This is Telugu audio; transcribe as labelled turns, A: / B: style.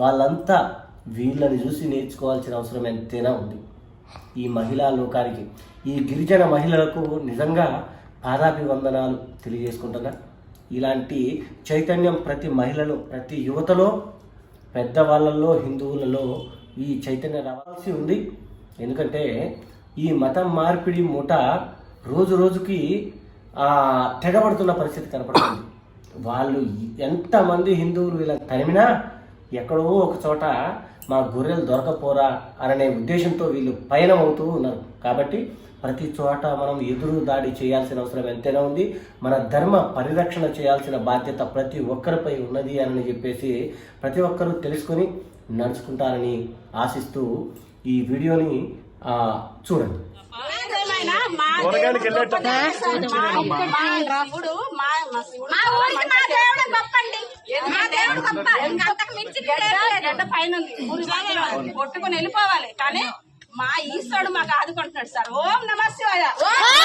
A: వాళ్ళంతా వీళ్ళని చూసి నేర్చుకోవాల్సిన అవసరం ఎంతైనా ఉంది. ఈ మహిళా లోకానికి ఈ గిరిజన మహిళలకు నిజంగా పాదాభివందనాలు తెలియజేసుకుంటున్నా. ఇలాంటి చైతన్యం ప్రతి మహిళలో ప్రతి యువతలో పెద్దవాళ్ళల్లో హిందువులలో ఈ చైతన్యం రావాల్సి ఉంది. ఎందుకంటే ఈ మతం మార్పిడి మూట రోజు రోజుకి తెగబడుతున్న పరిస్థితి కనపడుతుంది. వాళ్ళు ఎంతమంది హిందువులు ఇలా తరిమినా ఎక్కడో ఒక చోట మా గొర్రెలు దొరకపోరా అనే ఉద్దేశంతో వీళ్ళు పయనం అవుతూ ఉన్నారు. కాబట్టి ప్రతి చోట మనం ఎదురు దాడి చేయాల్సిన అవసరం ఎంతైనా ఉంది. మన ధర్మ పరిరక్షణ చేయాల్సిన బాధ్యత ప్రతి ఒక్కరిపై ఉన్నది అని చెప్పేసి ప్రతి ఒక్కరూ తెలుసుకొని నడుచుకుంటారని ఆశిస్తూ ఈ వీడియోని చూడండి.
B: మా దేవుడు
C: గొప్ప
B: గడ్డ పైన. కొట్టుకొని వెళ్ళిపోవాలి. కానీ మా ఈశ్వరుడు మాకు ఆదుకుంటున్నాడు సార్. ఓం నమ శివాయ.
C: ఓం